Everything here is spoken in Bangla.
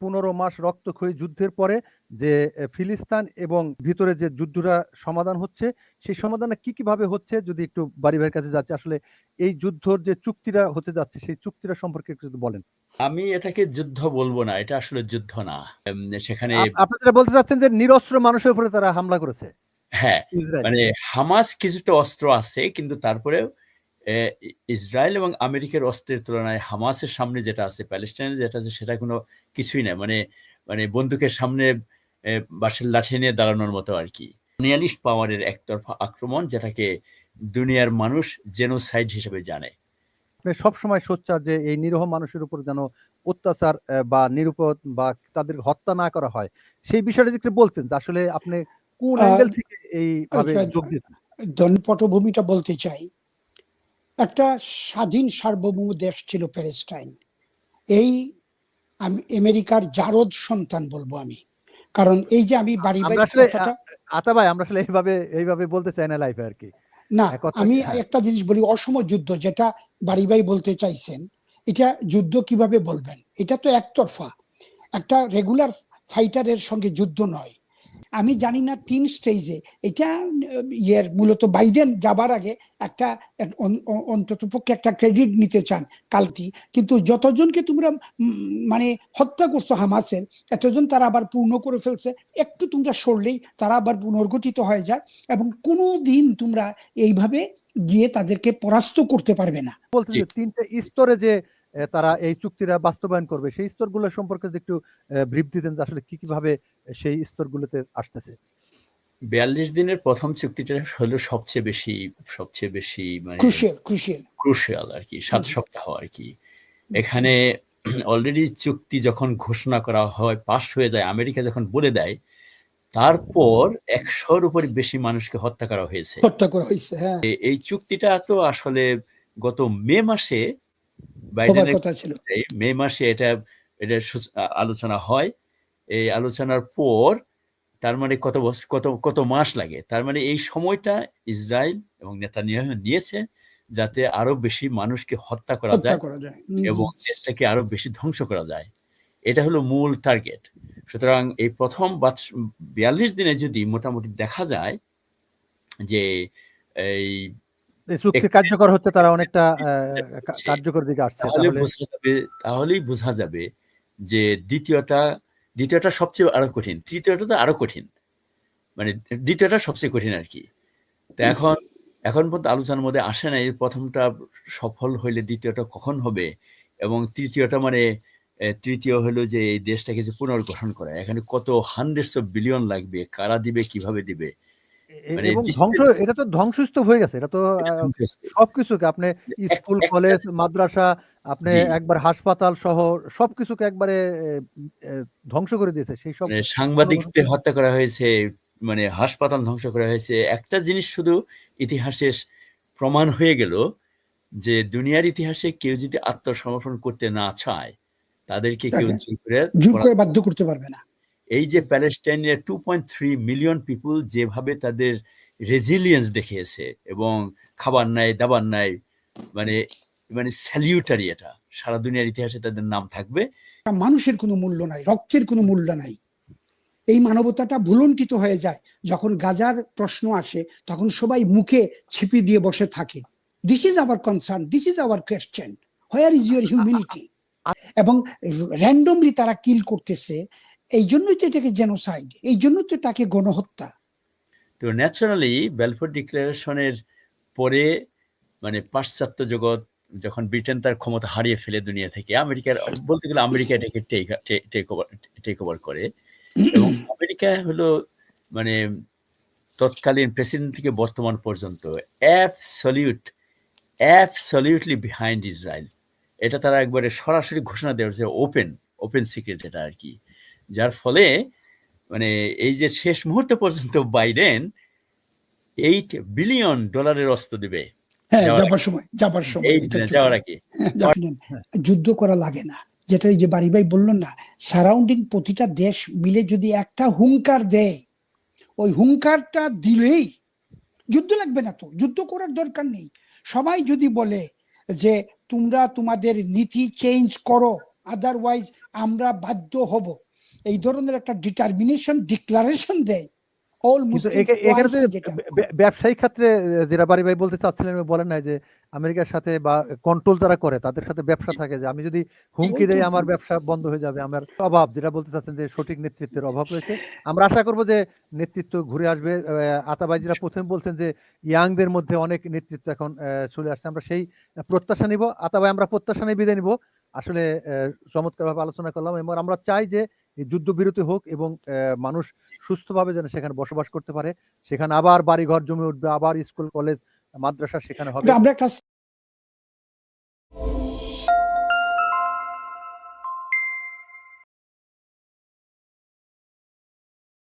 পনেরো মাস রক্তক্ষয়ী যুদ্ধের পরে যে ফিলিস্তিন এবং ভিতরে যে যুদ্ধটা সমাধান হচ্ছে সেই সমাধানটা কি কীভাবে হচ্ছে যদি একটু বাড়ি ভাইয়ের কাছে যাচ্ছে? আসলে এই যুদ্ধর যে চুক্তিটা হতে যাচ্ছে সেই চুক্তিটা সম্পর্কে একটু বলেন। আমি এটাকে যুদ্ধ বলব না এটা আসলে যুদ্ধ না। সেখানে আপ- আপনি যেটা বলতে চাচ্ছেন যে নিরস্ত্র মানুষের উপরে তারা হামলা করেছে। হ্যাঁ মানে হামাস কিছুটা অস্ত্র আছে কিন্তু তারপরেও ইসরায়েল এবং আমেরিকার অস্ত্রের তুলনায় হামাসের সামনে যেটা আছে প্যালেস্টাইনের যেটা আছে সেটা কোনো কিছুই না। মানে মানে বন্দুকের সামনে বাঁশের লাঠি নিয়ে দাঁড়ানোর মতো আর কি। নিয়ালিস্ট পাওয়ারের একতরফা আক্রমণ যেটাকে দুনিয়ার মানুষ জেনোসাইড হিসেবে জানে। আপনি সবসময় সোচ্চার যে এই নিরীহ মানুষের উপর যেন অত্যাচার আহ, বা নিরুপদ বা তাদের হত্যা না করা হয়। সেই বিষয়টা যদি বলতেন আসলে আপনি কোন অ্যাঙ্গেল থেকে এইভাবে আচ্ছা, যোগ দিয়েছেন? পটভূমিটা বলতে চাই। একটা স্বাধীন সার্বভৌম দেশ ছিল প্যালেস্টাইন। এই আম- আমেরিকার জারদ সন্তান বলব আমি। কারণ এই যে আমি বাড়ি বাড়ি কথাটা আতা ভাই আমরা আসলে এইভাবে এইভাবে বলতে চাই না লাইফে আর কি না আমি হ্যাঁ। একটা জিনিস বলি অসম যুদ্ধ যেটা বাড়ি বাড়ি বলতে চাইছেন এটা যুদ্ধ কীভাবে বলবেন? এটা তো একতরফা। একটা রেগুলার ফাইটারের সঙ্গে যুদ্ধ নয়। আমি জানি না তিন স্টেজে এটা ইয়ের মূলত বাইডেন যাবার আগে একটা অন্তত পক্ষে একটা ক্রেডিট নিতে চান কালটি কিন্তু যতজনকে তোমরা মানে হত্যা করছ হামাসের এতজন তারা আবার পূর্ণ করে ফেলছে। একটু তোমরা সরলেই তারা আবার পুনর্গঠিত হয়ে যায় এবং কোনো দিন তোমরা এইভাবে গিয়ে তাদেরকে পরাস্ত করতে পারবে না। বলতে জি। তিনটে স্তরে যে তারা এই চুক্তিটা বাস্তবায়ন করবে সেই স্তরগুলো সম্পর্কে যদি একটু ব্রিফ দিতেন যে আসলে কি কীভাবে সেই স্তরগুলোতে আসতেছে। বিয়াল্লিশ দিনের প্রথম চুক্তিটা হলো সবচেয়ে বেশি সবচেয়ে বেশি মানে ক্রুশিয়াল ক্রুশিয়াল। ক্রুশিয়াল আর কি সাত সপ্তাহ আর কি। এখানে অলরেডি চুক্তি যখন ঘোষণা করা হয় পাশ হয়ে যায় আমেরিকা যখন বলে দেয় তারপর একশোর উপরে বেশি মানুষকে হত্যা করা হয়েছে। হত্যা করা হয়েছে হ্যাঁ। এই চুক্তিটা তো আসলে গত মে মাসে বাইডেনের কথা ছিল। মে মাসে এটা এটা আলোচনা হয়। এই আলোচনার পর তার মানে কত বছর কত কত মাস লাগে? তার মানে এই সময়টা ইসরায়েল এবং নেতানিয়াহু নিয়েছে যাতে আরও বেশি মানুষকে হত্যা করা যায়। এবং দেশটাকে আরও বেশি ধ্বংস করা যায়। এটা হলো মূল টার্গেট। সুতরাং এই প্রথম বিয়াল্লিশ দিনে যদি মোটামুটি দেখা যায় যে এই চুক্তি কার্যকর হচ্ছে তারা অনেকটা আহ, কার্যকর দিকে আসছে তাহলেই বোঝা যাবে যে দ্বিতীয়টা দ্বিতীয়টা সবচেয়ে আরও কঠিন। তৃতীয়টা তো আরও কঠিন। মানে দ্বিতীয়টা সবচেয়ে কঠিন আর কি। তো এখন এখন পর্যন্ত আলোচনার মধ্যে আসে না এই প্রথমটা সফল হইলে দ্বিতীয়টা কখন হবে? এবং তৃতীয়টা মানে তৃতীয় হলো যে এই দেশটাকে যে পুনর্গঠন করা এখানে কত হান্ড্রেডস অফ বিলিয়ন লাগবে কারা দিবে কীভাবে দিবে? মানে ধ্বংস এটা তো ধ্বংসস্তূপ হয়ে গেছে এটা তো। সবকিছুকে আপনি স্কুল কলেজ মাদ্রাসা আপনি একবার হাসপাতাল সহ সবকিছুকে একবারে ধ্বংস করে দিয়েছে সেই সব মানে সাংবাদিকদের হত্যা করা হয়েছে মানে হাসপাতাল ধ্বংস করা হয়েছে। একটা জিনিস শুধু ইতিহাসে প্রমাণ হয়ে গেল যে দুনিয়ার ইতিহাসে কেউ যদি আত্মসমর্পণ করতে না চায় তাদেরকে কেউ বাধ্য করতে পারবে না। এই যে প্যালেস্টাইনের two point three million people যেভাবে তাদের রেজিলিয়েন্স দেখিয়েছে এবং খাবার নাই দাবার নাই মানে মানে স্যালিউটারি এটা। সারা দুনিয়ার ইতিহাসে তাদের নাম থাকবে। মানুষের কোনো মূল্য নাই রক্তের কোনো মূল্য নাই। এই মানবতাটা ভুলণ্ঠিত হয়ে যায় যখন গাজার প্রশ্ন আসে তখন সবাই মুখে ছিপি দিয়ে বসে থাকে। This is our concern this is our question where is your humanity এবং র্যান্ডমলি তারা কিল করতেছে এই জন্যই তো এটাকে জেনোসাইড এই জন্য তো তাকে গণহত্যা। তো ন্যাচারালি বেলফোর ডিক্লারেশনের পরে মানে পাশ্চাত্য জগৎ যখন ব্রিটেন তার ক্ষমতা হারিয়ে ফেলে দুনিয়া থেকে, আমেরিকার, বলতে গেলে আমেরিকা এটাকে টেক ওভার করে। এবং আমেরিকা হলো মানে তৎকালীন প্রেসিডেন্ট থেকে বর্তমান পর্যন্ত অ্যাবসলিউট অ্যাবসলিউটলি বিহাইন্ড ইসরায়েল এটা তারা একবারে সরাসরি ঘোষণা দেওয়া হচ্ছে ওপেন ওপেন সিক্রেট এটা আর কি। যার ফলে মানে এই যে শেষ মুহূর্ত পর্যন্ত বাইডেন এইট বিলিয়ন ডলারের অস্ত্র দিবে। হ্যাঁ যাবার সময় যাবার সময় হ্যাঁ, জানেন, যুদ্ধ করা লাগে না। যেটা ওই যে বাড়ি ভাই বলল না সারাউন্ডিং প্রতিটা দেশ মিলে যদি একটা হুঙ্কার দেয় ওই হুঙ্কারটা দিলেই যুদ্ধ লাগবে না তো। যুদ্ধ করার দরকার নেই। সবাই যদি বলে যে তোমরা তোমাদের নীতি চেঞ্জ করো আদারওয়াইজ আমরা বাধ্য হব। এই ধরনের একটা ডিটারমিনেশন ডিক্লারেশন দেয়। অল ব্যবসায়িক ক্ষেত্রে যেটা বাড়ি ভাই বলতে চাচ্ছিলেন বলেন নাই যে আমেরিকার সাথে বা কন্ট্রোল যারা করে তাদের সাথে ব্যবসা থাকে যে আমি যদি হুমকি দেই আমার ব্যবসা বন্ধ হয়ে যাবে আমার অভাব যেটা বলতে চাচ্ছেন যে সঠিক নেতৃত্বের অভাব রয়েছে। আমরা আশা করব যে নেতৃত্ব ঘুরে আসবে আহ, আতাবাই যেটা প্রথমে বলছেন যে ইয়াংদের মধ্যে অনেক নেতৃত্ব এখন চলে আসছে। আমরা সেই প্রত্যাশা নিব। আতাবাই আমরা প্রত্যাশা নিয়ে বিদায় নিব। আসলে চমৎকার ভাবে আলোচনা করলাম এবং আমরা চাই যে যুদ্ধবিরতি হোক এবং আহ, মানুষ সুস্থভাবে যেন সেখানে বসবাস করতে পারে। সেখানে আবার বাড়িঘর জমে উঠবে, আবার স্কুল, কলেজ, মাদ্রাসা সেখানে হবে।